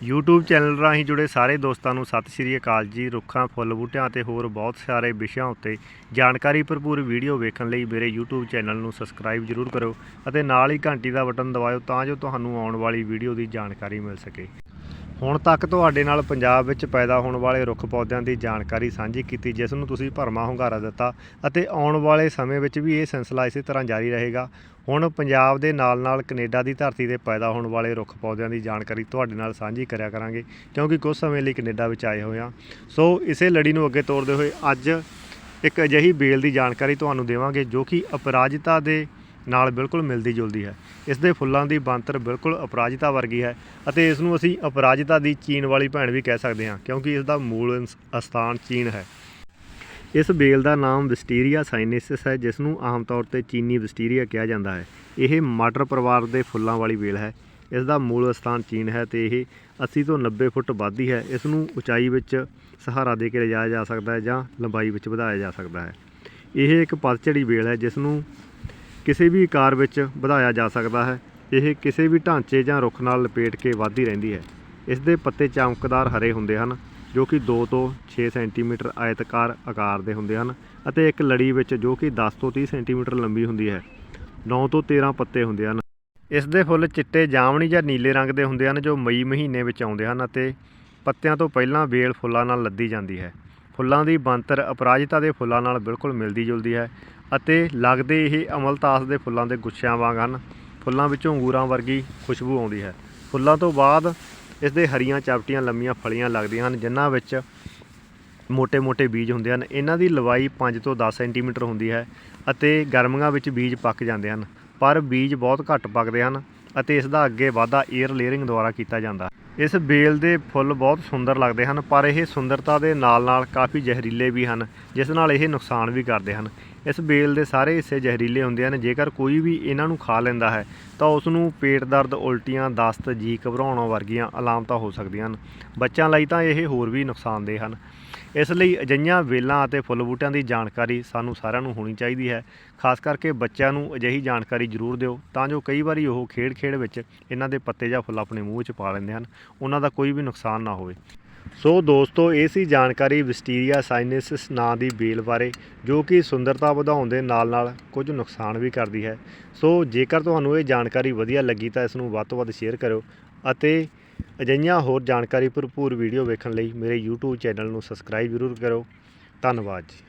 YouTube channel ਰਾਹੀਂ ਜੁੜੇ ਸਾਰੇ ਦੋਸਤਾਂ ਨੂੰ ਸਤਿ ਸ਼੍ਰੀ ਅਕਾਲ ਜੀ। ਰੁੱਖਾਂ, ਫੁੱਲ, ਬੂਟਿਆਂ ਅਤੇ ਹੋਰ ਬਹੁਤ ਸਾਰੇ ਵਿਸ਼ਿਆਂ ਉੱਤੇ ਜਾਣਕਾਰੀ ਭਰਪੂਰ ਵੀਡੀਓ ਵੇਖਣ ਲਈ ਮੇਰੇ YouTube ਚੈਨਲ ਨੂੰ ਸਬਸਕ੍ਰਾਈਬ ਜ਼ਰੂਰ ਕਰੋ ਅਤੇ ਨਾਲ ਹੀ ਘੰਟੀ ਦਾ ਬਟਨ ਦਬਾਇਓ ਤਾਂ ਜੋ ਤੁਹਾਨੂੰ ਆਉਣ ਵਾਲੀ ਵੀਡੀਓ ਦੀ ਜਾਣਕਾਰੀ ਮਿਲ ਸਕੇ। ਹੁਣ ਤੱਕ ਤੁਹਾਡੇ ਨਾਲ ਪੰਜਾਬ ਵਿੱਚ ਪੈਦਾ ਹੋਣ ਵਾਲੇ ਰੁੱਖ ਪੌਦਿਆਂ ਦੀ ਜਾਣਕਾਰੀ ਸਾਂਝੀ ਕੀਤੀ, ਜਿਸ ਨੂੰ ਤੁਸੀਂ ਭਰਮਾ ਹੁੰਗਾਰਾ ਦਿੱਤਾ ਅਤੇ ਆਉਣ ਵਾਲੇ ਸਮੇਂ ਵਿੱਚ ਵੀ ਇਹ ਸਿਲਸਿਲਾ ਇਸੇ ਤਰ੍ਹਾਂ ਜਾਰੀ ਰਹੇਗਾ। ਹੁਣ ਪੰਜਾਬ ਦੇ ਨਾਲ-ਨਾਲ ਕੈਨੇਡਾ ਦੀ ਧਰਤੀ ਤੇ ਪੈਦਾ ਹੋਣ ਵਾਲੇ ਰੁੱਖ ਪੌਦਿਆਂ ਦੀ ਜਾਣਕਾਰੀ ਤੁਹਾਡੇ ਨਾਲ ਸਾਂਝੀ ਕਰਿਆ ਕਰਾਂਗੇ, ਕਿਉਂਕਿ ਕੁਝ ਸਮੇਂ ਲਈ ਕੈਨੇਡਾ ਵਿੱਚ ਆਏ ਹੋਏ ਹਾਂ। ਸੋ ਇਸੇ ਲੜੀ ਨੂੰ ਅੱਗੇ ਤੋਰਦੇ ਹੋਏ ਅੱਜ ਇੱਕ ਅਜਿਹੀ ਬੇਲ ਦੀ ਜਾਣਕਾਰੀ ਤੁਹਾਨੂੰ ਦੇਵਾਂਗੇ, ਜੋ ਕਿ ਅਪਰਾਜਿਤਾ ਦੇ ਨਾਲ ਬਿਲਕੁਲ ਮਿਲਦੀ ਜੁਲਦੀ ਹੈ। ਇਸ ਦੇ ਫੁੱਲਾਂ ਦੀ ਬਣਤਰ ਬਿਲਕੁਲ ਅਪਰਾਜਿਤਾ ਵਰਗੀ ਹੈ ਅਤੇ ਇਸ ਨੂੰ ਅਸੀਂ ਅਪਰਾਜਿਤਾ ਦੀ ਚੀਨ ਵਾਲੀ ਭੈਣ ਵੀ ਕਹਿ ਸਕਦੇ ਹਾਂ, ਕਿਉਂਕਿ ਇਸ ਦਾ ਮੂਲ ਅਨਸ- ਅਸਥਾਨ ਚੀਨ ਹੈ। ਇਸ ਬੇਲ ਦਾ ਨਾਮ ਵਿਸਟੀਰੀਆ ਸਾਈਨੇਸਿਸ ਹੈ, ਜਿਸ ਨੂੰ ਆਮ ਤੌਰ ਤੇ ਚੀਨੀ ਵਿਸਟੀਰੀਆ ਕਿਹਾ ਜਾਂਦਾ ਹੈ। ਇਹ ਮਟਰ ਪਰਿਵਾਰ ਦੇ ਫੁੱਲਾਂ ਵਾਲੀ ਬੇਲ ਹੈ। ਇਸ ਦਾ ਮੂਲ ਸਥਾਨ ਚੀਨ ਹੈ ਤੇ ਇਹ 80 ਤੋਂ 90 ਫੁੱਟ ਵੱਧਦੀ ਹੈ। ਇਸ ਨੂੰ ਉਚਾਈ ਵਿੱਚ ਸਹਾਰਾ ਦੇ ਕੇ ਲਿਜਾਇਆ ਜਾ ਸਕਦਾ ਹੈ ਜਾਂ ਲੰਬਾਈ ਵਿੱਚ ਵਧਾਇਆ ਜਾ ਸਕਦਾ ਹੈ। ਇਹ ਇੱਕ ਪਤਝੜੀ ਬੇਲ ਹੈ, ਜਿਸ ਨੂੰ ਕਿਸੇ ਵੀ ਆਕਾਰ ਵਿੱਚ ਵਧਾਇਆ ਜਾ ਸਕਦਾ ਹੈ। ਇਹ ਕਿਸੇ ਵੀ ਢਾਂਚੇ ਜਾਂ ਰੁੱਖ ਨਾਲ ਲਪੇਟ ਕੇ ਵੱਧਦੀ ਰਹਿੰਦੀ ਹੈ। ਇਸ ਦੇ ਪੱਤੇ ਚਮਕਦਾਰ ਹਰੇ ਹੁੰਦੇ ਹਨ, ਜੋ ਕਿ 2 ਤੋਂ 6 ਸੈਂਟੀਮੀਟਰ ਆਇਤਕਾਰ ਆਕਾਰ ਦੇ ਹੁੰਦੇ ਹਨ ਅਤੇ ਇੱਕ ਲੜੀ ਵਿੱਚ ਜੋ ਕਿ 10 ਤੋਂ 30 ਸੈਂਟੀਮੀਟਰ ਲੰਬੀ ਹੁੰਦੀ ਹੈ। 9 ਤੋਂ 13 ਪੱਤੇ ਹੁੰਦੇ ਹਨ। ਇਸ ਦੇ ਫੁੱਲ ਚਿੱਟੇ, ਜਾਮਣੀ ਜਾਂ ਨੀਲੇ ਰੰਗ ਦੇ ਹੁੰਦੇ ਹਨ, ਜੋ ਮਈ ਮਹੀਨੇ ਵਿੱਚ ਆਉਂਦੇ ਹਨ ਅਤੇ ਪੱਤਿਆਂ ਤੋਂ ਪਹਿਲਾਂ ਵੇਲ ਫੁੱਲਾਂ ਨਾਲ ਲੱਦੀ ਜਾਂਦੀ ਹੈ। ਫੁੱਲਾਂ ਦੀ ਬਣਤਰ ਅਪਰਾਜਿਤਾ ਦੇ ਫੁੱਲਾਂ ਨਾਲ ਬਿਲਕੁਲ ਮਿਲਦੀ ਜੁਲਦੀ ਹੈ ਅਤੇ ਲੱਗਦੇ ਇਹ ਅਮਲਤਾਸ ਦੇ ਫੁੱਲਾਂ ਦੇ ਗੁੱਛਿਆਂ ਵਾਂਗ ਹਨ। ਫੁੱਲਾਂ ਵਿੱਚੋਂ ਅੰਗੂਰਾਂ ਵਰਗੀ ਖੁਸ਼ਬੂ ਆਉਂਦੀ ਹੈ। ਫੁੱਲਾਂ ਤੋਂ ਬਾਅਦ ਇਸ ਦੇ ਹਰੀਆਂ ਚਾਪਟੀਆਂ ਲੰਮੀਆਂ ਫਲੀਆਂ ਲੱਗਦੀਆਂ ਹਨ, ਜਿਨ੍ਹਾਂ ਵਿੱਚ ਮੋٹے-ਮੋٹے ਬੀਜ ਹੁੰਦੇ ਹਨ। ਇਹਨਾਂ ਦੀ ਲਵਾਈ 5 ਤੋਂ 10 ਸੈਂਟੀਮੀਟਰ ਹੁੰਦੀ ਹੈ ਅਤੇ ਗਰਮੀਆਂ ਵਿੱਚ ਬੀਜ ਪੱਕ ਜਾਂਦੇ ਹਨ, ਪਰ ਬੀਜ ਬਹੁਤ ਘੱਟ ਪੱਕਦੇ ਹਨ ਅਤੇ ਇਸ ਦਾ ਅੱਗੇ ਵਾਧਾ 에ਅਰ ਲੇਅਰਿੰਗ ਦੁਆਰਾ ਕੀਤਾ ਜਾਂਦਾ ਹੈ। ਇਸ ਬੇਲ ਦੇ ਫੁੱਲ ਬਹੁਤ ਸੁੰਦਰ ਲੱਗਦੇ ਹਨ, ਪਰ ਇਹ ਸੁੰਦਰਤਾ ਦੇ ਨਾਲ-ਨਾਲ ਕਾਫੀ ਜ਼ਹਿਰੀਲੇ ਵੀ ਹਨ, ਜਿਸ ਨਾਲ ਇਹ ਨੁਕਸਾਨ ਵੀ ਕਰਦੇ ਹਨ। ਇਸ ਬੇਲ ਦੇ ਸਾਰੇ ਹਿੱਸੇ ਜ਼ਹਿਰੀਲੇ ਹੁੰਦੇ ਹਨ। ਜੇਕਰ ਕੋਈ ਵੀ ਇਹਨਾਂ ਨੂੰ ਖਾ ਲੈਂਦਾ ਹੈ, ਤਾਂ ਉਸ ਨੂੰ ਪੇਟ ਦਰਦ, ਉਲਟੀਆਂ, ਦਸਤ, ਜੀ ਘਬਰਾਉਣ ਵਰਗੀਆਂ ਅਲਾਮਤਾਂ ਹੋ ਸਕਦੀਆਂ ਹਨ। ਬੱਚਿਆਂ ਲਈ ਤਾਂ ਇਹ ਹੋਰ ਵੀ ਨੁਕਸਾਨਦੇਹ ਹਨ। ਇਸ ਲਈ ਅਜਿਹੀਆਂ ਵੇਲਾਂ ਅਤੇ ਫੁੱਲ ਬੂਟਿਆਂ ਦੀ ਜਾਣਕਾਰੀ ਸਾਨੂੰ ਸਾਰਿਆਂ ਨੂੰ ਹੋਣੀ ਚਾਹੀਦੀ ਹੈ। ਖਾਸ ਕਰਕੇ ਬੱਚਿਆਂ ਨੂੰ ਅਜਿਹੀ ਜਾਣਕਾਰੀ ਜ਼ਰੂਰ ਦਿਓ, ਤਾਂ ਜੋ ਕਈ ਵਾਰੀ ਉਹ ਖੇਡ-ਖੇਡ ਵਿੱਚ ਇਹਨਾਂ ਦੇ ਪੱਤੇ ਜਾਂ ਫੁੱਲ ਆਪਣੇ ਮੂੰਹ ਵਿੱਚ ਪਾ ਲੈਂਦੇ ਹਨ। ਉਹਨਾਂ ਦਾ ਕੋਈ ਵੀ ਨੁਕਸਾਨ ਨਾ ਹੋਵੇ। ਸੋ ਦੋਸਤੋ, ਇਹ ਸੀ ਜਾਣਕਾਰੀ ਵਿਸਟੀਰੀਆ ਸਾਈਨੇਸਿਸ ਨਾਂ ਦੀ ਬੇਲ ਬਾਰੇ, ਜੋ ਕਿ ਸੁੰਦਰਤਾ ਵਧਾਉਣ ਦੇ ਨਾਲ-ਨਾਲ ਕੁਝ ਨੁਕਸਾਨ ਵੀ ਕਰਦੀ ਹੈ। ਸੋ ਜੇਕਰ ਤੁਹਾਨੂੰ ਇਹ ਜਾਣਕਾਰੀ ਵਧੀਆ ਲੱਗੀ ਤਾਂ ਇਸ ਨੂੰ ਵੱਧ ਤੋਂ ਵੱਧ ਸ਼ੇਅਰ ਕਰੋ ਅਤੇ ਅਜਿਹੀਆਂ ਹੋਰ ਜਾਣਕਾਰੀ ਭਰਪੂਰ ਵੀਡੀਓ ਵੇਖਣ ਲਈ ਮੇਰੇ YouTube ਚੈਨਲ ਨੂੰ ਸਬਸਕ੍ਰਾਈਬ ਜ਼ਰੂਰ ਕਰੋ ਧੰਨਵਾਦ ਜੀ।